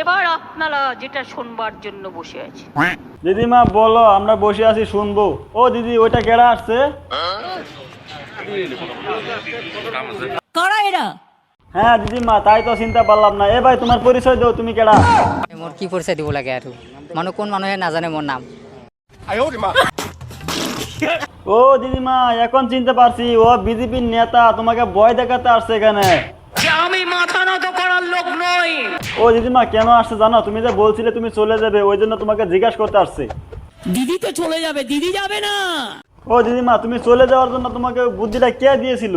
এবার আপনারা যেটা শুনবার জন্য বসে আছে। দিদিমা বলো আমরা বসে আছি শুনব। ও দিদি ওইটা কেডা আসছে? কারা এরা? হ্যাঁ দিদিমা তাই তো চিন্তা পারলাম না। এ ভাই তোমার পরিচয় দাও তুমি কেডা? মোৰ কি পৰিচয় দিব লাগে আৰু? মানুহ কোন মানুহে নাজানে মোৰ নাম? ও দিদিমা এখন চিনতে পারছি ও বিজেপির নেতা তোমাকে ভয় দেখাতে আসছে এখানে। আমি মাথা নত করার লোক ও দিদিমা কেন আসছে জানো? তুমি যে বলছিলে তুমি চলে যাবে ওই জন্য তোমাকে জিজ্ঞাসা করতে আসছে। দিদি তো চলে যাবে দিদি যাবে না। ও দিদিমা তুমি চলে যাওয়ার জন্য তোমাকে বুদ্ধিটা কে দিয়েছিল?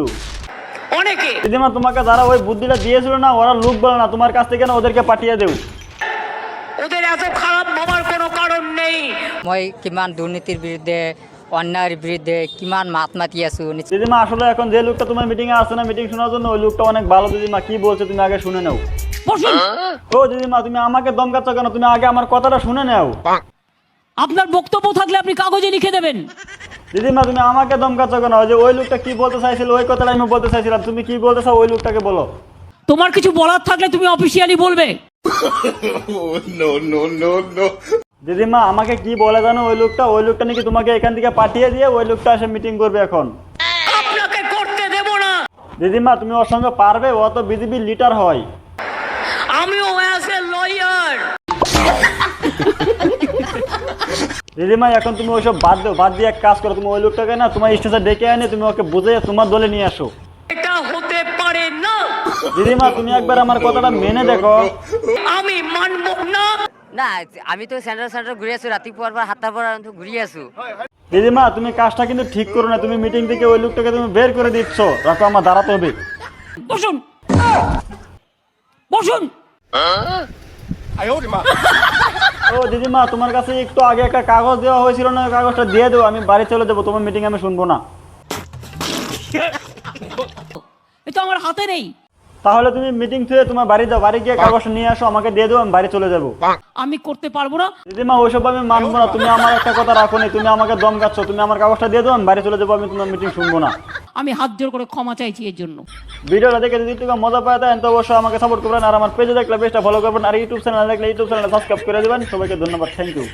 অনেকে। দিদিমা তোমাকে যারা ওই বুদ্ধিটা দিয়েছিল না ওরা লোক বলে না তোমার কাছ থেকে না ওদেরকে পাঠিয়ে দেও ওদের এত খারাপ ভাবার কোনো কারণ নেই। মই কিমান দুৰ্নীতিৰ বিৰুদ্ধে অন্যায়ৰ বিৰুদ্ধে কিমান মাত মাতি আছোঁ দিদিমা আসলে এখন যে লোকটা তোমার মিটিং এ আসছে না মিটিং শোনার জন্য ওই লোকটা অনেক ভালো দিদিমা কি বলছে তুমি আগে শুনে নাও। বসুন। ও দিদিমা তুমি আমাকে দমকাচ্ছ কেন? তুমি আগে আমার কথাটা শুনে নাও। আপনার বক্তব্য থাকলে আপনি কাগজে লিখে দেবেন। দিদিমা তুমি আমাকে দমকাচ্ছ কেন? ওই যে ওই লোকটা কি বলতে চাইছিল ওই কথাটা আমি বলতে চাইছিলাম। তুমি কি বলতে চাও ওই লোকটাকে বলো। তোমার কিছু বলার থাকলে তুমি অফিসিয়ালি বলবে। দিদিমা আমাকে কি বলে জানো ওই লোকটা? ওই লোকটা নাকি তোমাকে এখান থেকে পাঠিয়ে দিয়ে ওই লোকটা এসে মিটিং করবে এখন। আপনাকে করতে দেব না। দিদিমা তুমি ওর সঙ্গে পারবে ও তো বিজেপির লিডার হয়। দিদিমা এখন তুমি ওইসব বাদ দাও বাদ দিয়ে এক কাজ করো তুমি ওই লোকটাকে না তোমার স্টেশনে ডেকে আনে তুমি ওকে বুঝে তোমার দলে নিয়ে আসো। এটা হতে পারে না। দিদিমা তুমি একবার আমার কথাটা মেনে দেখো। আমি মানব না। না আমি তো চেণ্টাৰ চেণ্টাৰ ঘূৰি আছোঁ ৰাতিপুৱাৰ পৰা সাতটাৰ পৰা ঘূৰি আছোঁ। দিদিমা তুমি কাজটা কিন্তু ঠিক করো না তুমি মিটিং থেকে ওই লোকটাকে তুমি বের করে দিচ্ছ। রাখো আমার দাঁড়াতে হবে। বসুন। বসুন। ও দিদিমা তোমার কাছে একটু আগে একটা কাগজ দেওয়া হয়েছিল না? কাগজটা দিয়ে দেবো আমি বাড়ি চলে যাব তোমার মিটিং আমি শুনব না। এ তো আমার হাতে নেই। তাহলে তুমি মিটিং থেকে তোমার বাড়ি যাও বাড়ি গিয়ে কাগজটা নিয়ে আসো আমাকে দিয়ে দেবো আমি বাড়ি চলে যাব। আমি করতে পারব না। দিদিমা ওইসব আমি মানবো না তুমি আমার একটা কথা রাখো নি তুমি আমাকে দম গাচ্ছ তুমি আমার কাগজটা দিয়ে দেবো আমি বাড়ি চলে যাব আমি তোমার মিটিং শুনব না। আমি হাত জোর করে ক্ষমা চাইছি এর জন্য। ভিডিওটা দেখে যদি তুমি মজা পায় তাহলে তো অবশ্যই আমাকে সাপোর্ট করবেন আর আমার পেজে দেখলে পেজটা ফলো করবেন আর ইউটিউব চ্যানেল দেখলে ইউটিউব চ্যানেল সাবস্ক্রাইব করে দেবেন। সবাইকে ধন্যবাদ থ্যাংক ইউ